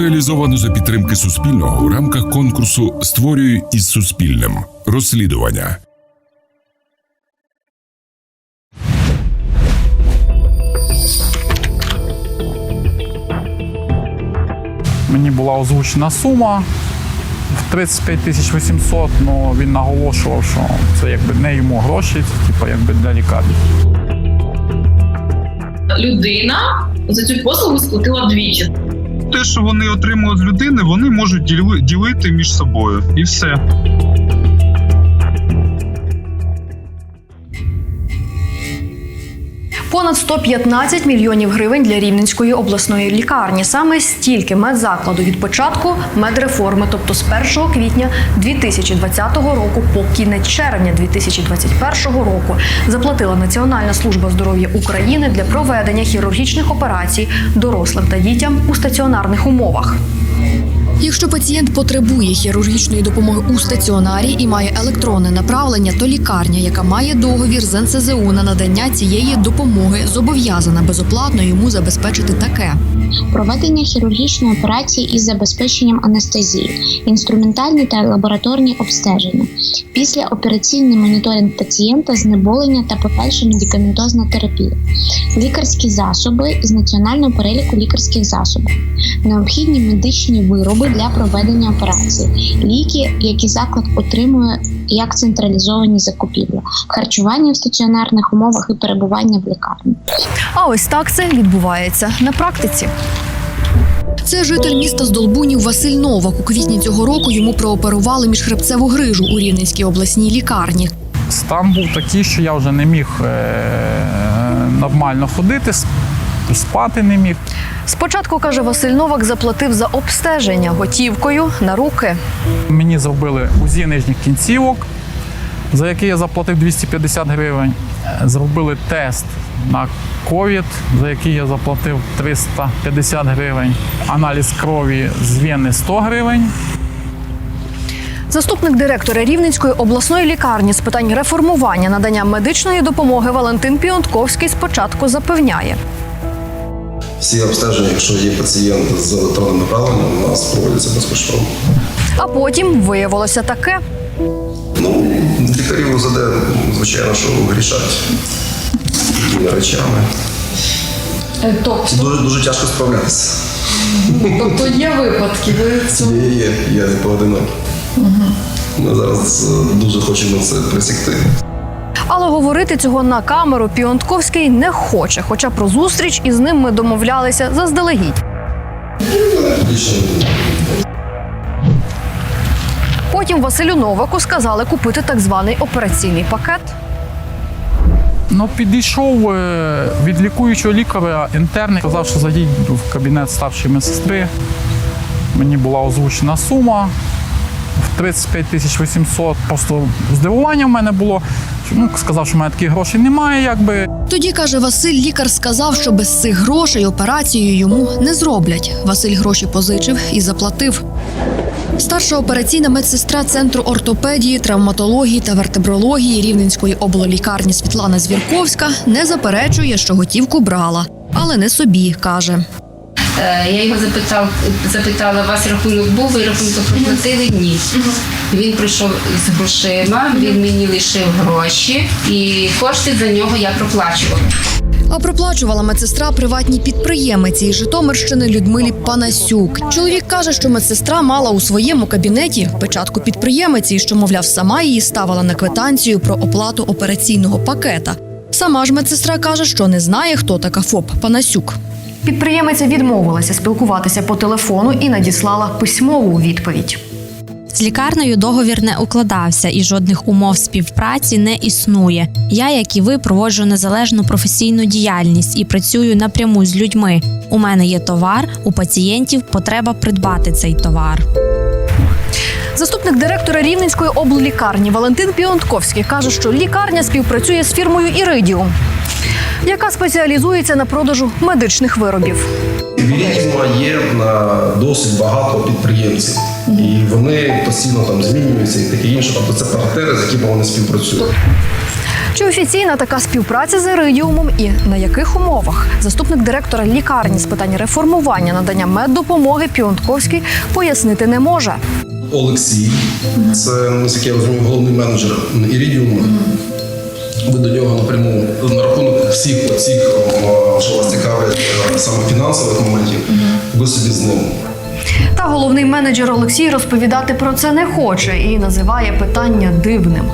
Реалізовано за підтримки Суспільного в рамках конкурсу Створюю із Суспільним. Розслідування. Мені була озвучена сума в 35 тисяч 800, але він наголошував, що це якби не йому гроші, це типу якби для лікарні. людина за цю послугу сплатила двічі. Те, що вони отримують з людини, вони можуть ділити між собою, і все. Понад 115 мільйонів гривень для Рівненської обласної лікарні. Саме стільки медзакладу від початку медреформи, тобто з 1 квітня 2020 року по кінець червня 2021 року, заплатила Національна служба здоров'я України для проведення хірургічних операцій дорослим та дітям у стаціонарних умовах. Якщо пацієнт потребує хірургічної допомоги у стаціонарі і має електронне направлення, то лікарня, яка має договір з НСЗУ на надання цієї допомоги, зобов'язана безоплатно йому забезпечити таке. Проведення хірургічної операції із забезпеченням анестезії, інструментальні та лабораторні обстеження, післяопераційний моніторинг пацієнта, знеболення та подальша медикаментозна терапія, лікарські засоби з національного переліку лікарських засобів, необхідні медичні вироби для проведення операції, ліки, які заклад отримує як централізовані закупівлі, харчування в стаціонарних умовах і перебування в лікарні. А ось так це відбувається на практиці. Це житель міста Здолбунів Василь Новак. У квітні цього року йому прооперували міжхребцеву грижу у Рівненській обласній лікарні. Стан був такий, що я вже не міг е- нормально ходити, с- спати не міг. Спочатку каже Василь Новак, заплатив за обстеження готівкою на руки. Мені зробили УЗІ нижніх кінцівок, за який я заплатив 250 гривень. Зробили тест на ковід, за який я заплатив 350 гривень. Аналіз крові з вени 100 гривень. Заступник директора Рівненської обласної лікарні з питань реформування надання медичної допомоги Валентин Піонтковський спочатку запевняє. Всі обстеження, якщо є пацієнт з електронним направленням, у нас проводяться безкоштовно. А потім виявилося таке. Ну, лікарі УЗД, звичайно, що грішать такими речами. Тобто, Дуже дуже тяжко справлятися. тобто є випадки, ви цього Є, є, я не поодинокий. Ми зараз е, дуже хочемо це присікти. Але говорити цього на камеру Піонтковський не хоче, хоча про зустріч із ним ми домовлялися заздалегідь. Потім Василю Новаку сказали купити так званий операційний пакет. Ну, підійшов е, від лікуючого лікаря інтерн, казав, що зайдіть в кабінет старшої медсестри. Мені була озвучена сума 35 тисяч 800. Просто здивування в мене було. Ну, сказав, що в мене таких грошей немає, якби. Тоді каже Василь, лікар сказав, що без цих грошей операцію йому не зроблять. Василь гроші позичив і заплатив. Старша операційна медсестра центру ортопедії, травматології та вертебрології Рівненської обллікарні Світлана Звірковська не заперечує, що готівку брала, але не собі каже. Е, Я його запитав, запитала, у вас рахунок був, ви рахунок проплатили? Ні. Він прийшов з грошима, він мені лишив гроші, і кошти за нього я проплачувала. А проплачувала медсестра приватній підприємиці із Житомирщини Людмилі Панасюк. Чоловік каже, що медсестра мала у своєму кабінеті печатку підприємиці, що, мовляв, сама її ставила на квитанцію про оплату операційного пакета. Сама ж медсестра каже, що не знає, хто така ФОП Панасюк. Підприємиця відмовилася спілкуватися по телефону і надіслала письмову відповідь. З лікарнею договір не укладався і жодних умов співпраці не існує. Я, як і ви, проводжу незалежну професійну діяльність і працюю напряму з людьми. У мене є товар, у пацієнтів потреба придбати цей товар. Заступник директора Рівненської обллікарні Валентин Піонтковський каже, що лікарня співпрацює з фірмою Іридіум, яка спеціалізується на продажу медичних виробів. Вірізма є на досить багато підприємців, і вони постійно там змінюються і таке інше. Тобто це партнери, з якими вони співпрацюють. Чи офіційна така співпраця з Іридіумом і на яких умовах? Заступник директора лікарні з питань реформування надання меддопомоги Піонтковський пояснити не може. Олексій, це наскільки я розумію, головний менеджер Ірідіуму. Ви до нього напряму на рахунок всіх оцих, що вас цікавлять е, саме фінансових моментів. Ви собі з ним. Та головний менеджер Олексій розповідати про це не хоче і називає питання дивним.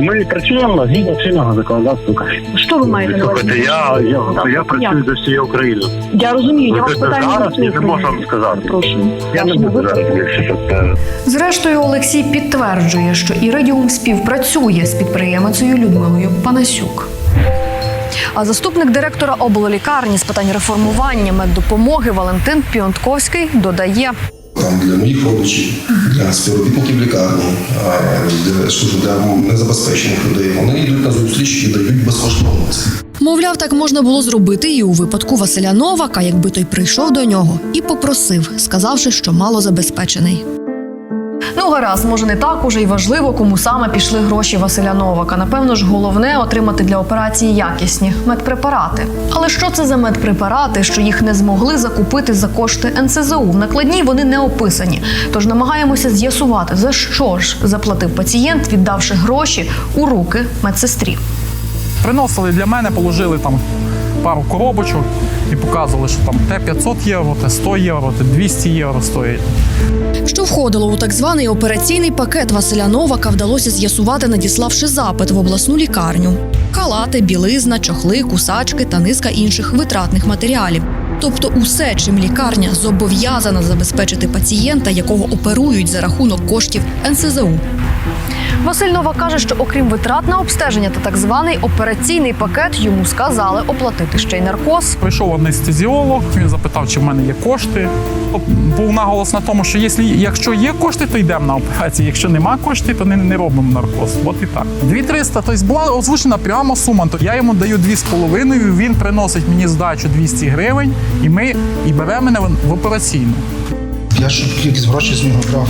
Ми працюємо згідно чинного законодавства України. Що ви маєте на увазі? Слухайте, я, я, я працюю за всією Україною. Я розумію, я вас питаю зараз я не можу вам сказати. Прошу. Я не буду зараз більше про це. Зрештою, Олексій підтверджує, що Іридіум співпрацює з підприємицею Людмилою Панасюк. А заступник директора обллікарні з питань реформування меддопомоги Валентин Піонтковський додає. Там для моїх родичів, для співробітників лікарні, для, для незабезпечених людей. Вони йдуть на зустріч і дають безкоштовно. Мовляв, так можна було зробити і у випадку Василя Новака, якби той прийшов до нього і попросив, сказавши, що мало забезпечений. Ну, гаразд, може не так уже й важливо, кому саме пішли гроші Василя Новака. Напевно ж, головне отримати для операції якісні медпрепарати. Але що це за медпрепарати, що їх не змогли закупити за кошти НСЗУ? В накладній вони не описані. Тож намагаємося з'ясувати, за що ж заплатив пацієнт, віддавши гроші у руки медсестрі. Приносили для мене, положили там пару коробочок і показували, що там те 500 євро, те 100 євро, те 200 євро стоїть. Що входило у так званий операційний пакет Василя Новака, вдалося з'ясувати, надіславши запит в обласну лікарню: калати, білизна, чохли, кусачки та низка інших витратних матеріалів. Тобто усе, чим лікарня зобов'язана забезпечити пацієнта, якого оперують за рахунок коштів НСЗУ. Василь Новак каже, що окрім витрат на обстеження та так званий операційний пакет йому сказали оплатити ще й наркоз. Прийшов анестезіолог, він запитав, чи в мене є кошти. Був наголос на тому, що якщо, якщо є кошти, то йдемо на операцію. Якщо нема коштів, то не, не робимо наркоз. От і так. 2300, тобто була озвучена прямо сума. То я йому даю 2,5, він приносить мені здачу 200 гривень, і ми і бере мене в- в операційну. Я ж якісь гроші з нього брав.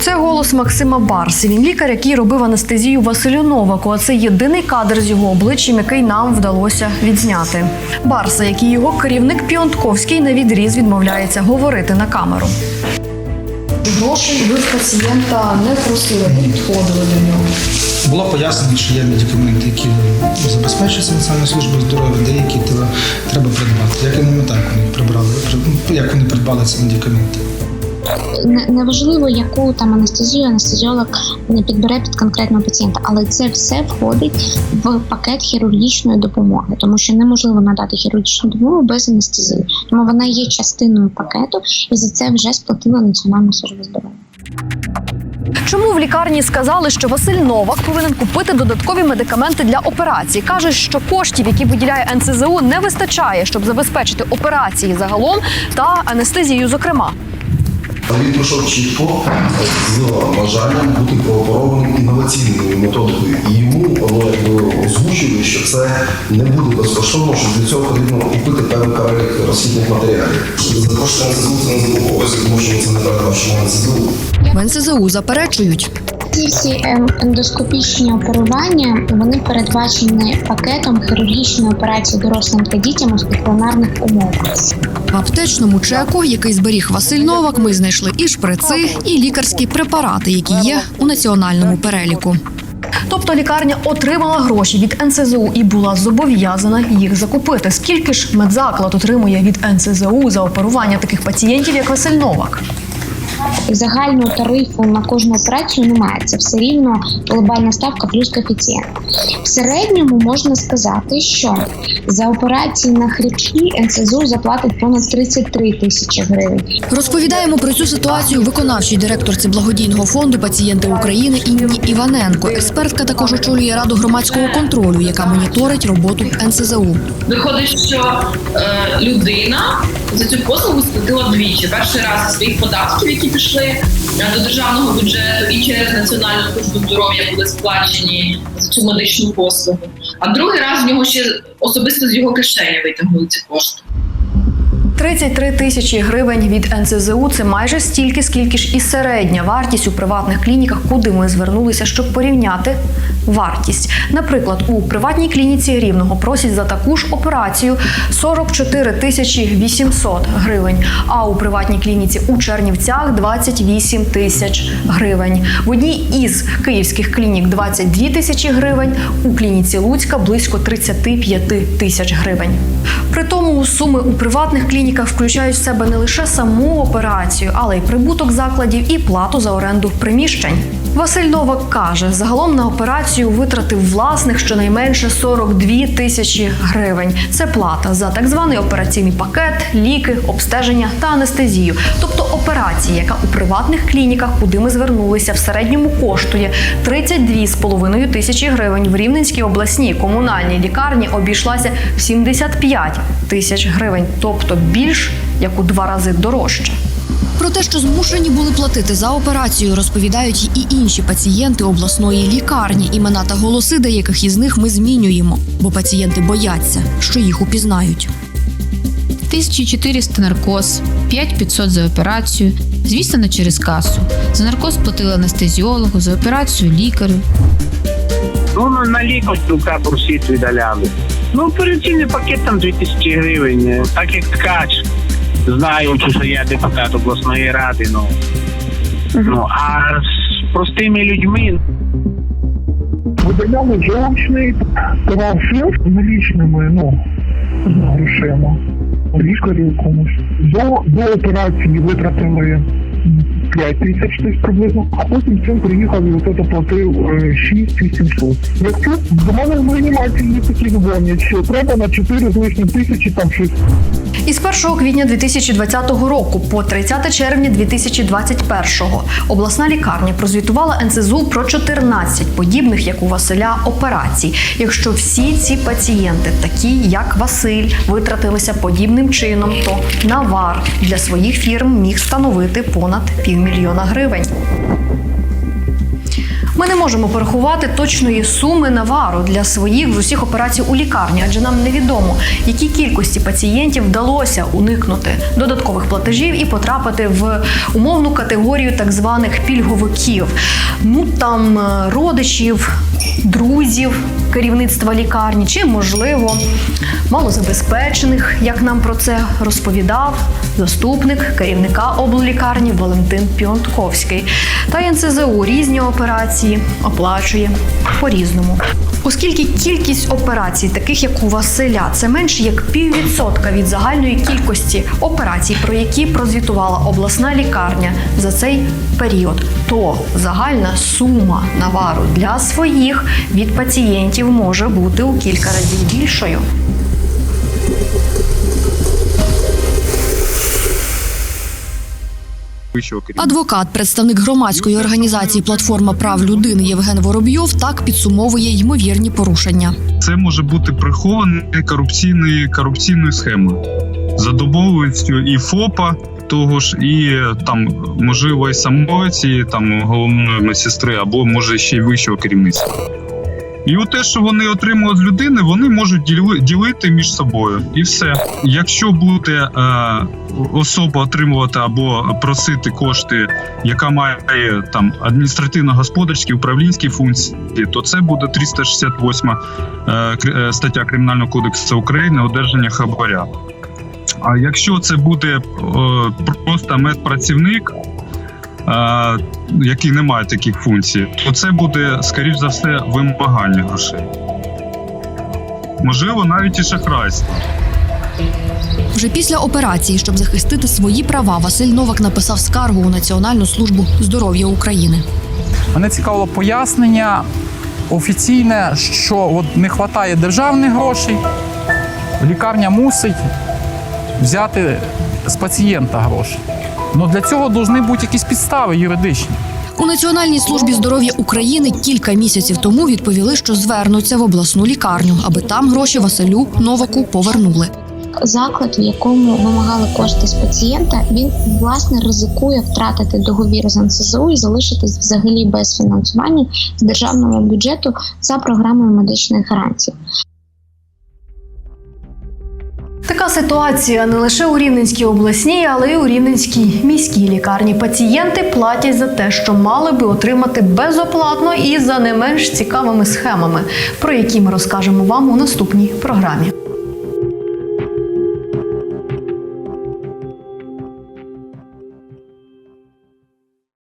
Це голос Максима Барси. Він лікар, який робив анестезію Василю Новаку. А це єдиний кадр з його обличчям, який нам вдалося відзняти. Барса, який його керівник Піонтковський на відріз відмовляється говорити на камеру. Грошей ви пацієнта не просили, не підходили до нього. Було пояснено, що є медикаменти, які забезпечуються Національною службою здоров'я, деякі треба, придбати. Як і ми так вони прибрали, як вони придбали ці медикаменти. Не- Неважливо, яку там анестезію анестезіолог не підбере під конкретного пацієнта, але це все входить в пакет хірургічної допомоги, тому що неможливо надати хірургічну допомогу без анестезії. Тому вона є частиною пакету, і за це вже сплатила Національна служба здоров'я. Чому в лікарні сказали, що Василь Новак повинен купити додаткові медикаменти для операції? каже, що коштів, які виділяє НСЗУ, не вистачає, щоб забезпечити операції загалом та анестезію, зокрема. Він пройшов чітко з бажанням бути кооперованим інноваційною методикою. І йому якби озвучили, що це не буде безкоштовно, що для цього потрібно купити певний перелік розхідних матеріалів. За кошти НСЗУ це не закуповується, тому що це не передбачено НСЗУ. В НСЗУ заперечують. Ці всі ем, ендоскопічні оперування вони передбачені пакетом хірургічної операції дорослим та дітям у стаціонарних умовах. В аптечному чеку, який зберіг Василь Новак, ми знайшли і шприци, і лікарські препарати, які є у національному переліку. Тобто лікарня отримала гроші від НСЗУ і була зобов'язана їх закупити. Скільки ж медзаклад отримує від НСЗУ за оперування таких пацієнтів, як Василь Новак? Загального тарифу на кожну операцію немає. Це все рівно глобальна ставка плюс коефіцієнт. В середньому можна сказати, що за операції на хребті НСЗУ заплатить понад 33 тисячі гривень. Розповідаємо про цю ситуацію виконавчій директорці благодійного фонду Пацієнти України Інні Іваненко. Експертка також очолює раду громадського контролю, яка моніторить роботу НСЗУ. Виходить, що е, людина за цю послугу сплатила двічі. Перший раз своїх податків, які пішли е, до державного бюджету, і через Національну службу здоров'я були сплачені за цю медичну послугу. А другий раз в нього ще особисто з його кишені витягнули ці кошти. 33 тисячі гривень від НСЗУ це майже стільки, скільки ж і середня вартість у приватних клініках, куди ми звернулися, щоб порівняти вартість. Наприклад, у приватній клініці рівного просять за таку ж операцію 44 тисячі 800 гривень. А у приватній клініці у Чернівцях 28 тисяч гривень. В одній із київських клінік 22 тисячі гривень, у клініці Луцька близько 35 тисяч гривень. При тому суми у приватних клініках включають в себе не лише саму операцію, але й прибуток закладів і плату за оренду приміщень. Василь Новак каже, загалом на операцію витратив власних щонайменше 42 тисячі гривень. Це плата за так званий операційний пакет, ліки, обстеження та анестезію. Тобто операція, яка у приватних клініках, куди ми звернулися, в середньому коштує 32,5 тисячі гривень. В Рівненській обласній комунальній лікарні обійшлася в 75 тисяч гривень, тобто більш як у два рази дорожче. Про те, що змушені були платити за операцію, розповідають і інші пацієнти обласної лікарні. Імена та голоси деяких із них ми змінюємо, бо пацієнти бояться, що їх упізнають. 1400 наркоз, 5500 за операцію, звісно, не через касу. За наркоз платили анестезіологу, за операцію лікарю. Ну, на- лікоть капор світ видаляли. Ну, операційний пакет там 2000 гривень. Е, Так як ткач, знаючи, що я депутат обласної ради, ну. Ну, а з простими людьми Видаляли жовчний трансфер з налічними, ну, грошима. лікарів комусь. До, до операції витратили 5 тисяч десь приблизно, а потім цим приїхав і оце платив е, 6 800. Якщо до мене в реанімації є такі дзвонять, що треба на 4 з лишнім тисячі там щось Із 1 квітня 2020 року по 30 червня 2021 обласна лікарня прозвітувала НСЗУ про 14 подібних, як у Василя, операцій. Якщо всі ці пацієнти, такі як Василь, витратилися подібним чином, то навар для своїх фірм міг становити понад півмільйона гривень. Ми не можемо порахувати точної суми навару для своїх з усіх операцій у лікарні, адже нам невідомо, якій кількості пацієнтів вдалося уникнути додаткових платежів і потрапити в умовну категорію так званих пільговиків. Ну там е, родичів, друзів керівництва лікарні, чи можливо малозабезпечених, як нам про це розповідав заступник керівника обллікарні Валентин Піонтковський. Та й НСЗУ різні операції оплачує по-різному. Оскільки кількість операцій, таких як у Василя, це менше як піввідсотка від загальної кількості операцій, про які прозвітувала обласна лікарня за цей період, то загальна сума навару для своїх від пацієнтів може бути у кілька разів більшою. Вищого керівництва. Адвокат, представник громадської організації Платформа прав людини Євген Воробйов так підсумовує ймовірні порушення. Це може бути прихований корупційний корупційною схемою за домовленістю і ФОПа. Того ж, і там можливо і самої цієї там головної медсестри, або може ще й вищого керівництва. І у те, що вони отримують з людини, вони можуть діли- ділити між собою, і все. Якщо буде е, особа отримувати або просити кошти, яка має там адміністративно-господарські управлінські функції, то це буде 368 е, е, стаття Кримінального кодексу України одержання хабаря. А якщо це буде е, просто медпрацівник, е, який не має таких функцій, то це буде, скоріш за все, вимагання грошей. Можливо, навіть і шахрайство. Вже після операції, щоб захистити свої права, Василь Новак написав скаргу у Національну службу здоров'я України. Мене цікавило пояснення офіційне, що от не вистачає державних грошей, лікарня мусить взяти з пацієнта гроші. Ну для цього повинні бути якісь підстави юридичні. У Національній службі здоров'я України кілька місяців тому відповіли, що звернуться в обласну лікарню, аби там гроші Василю Новаку повернули. Заклад, в якому вимагали кошти з пацієнта, він власне ризикує втратити договір з НСЗУ і залишитись взагалі без фінансування з державного бюджету за програмою медичних гарантій. Ситуація не лише у Рівненській обласній, але й у Рівненській міській лікарні. Пацієнти платять за те, що мали би отримати безоплатно і за не менш цікавими схемами, про які ми розкажемо вам у наступній програмі.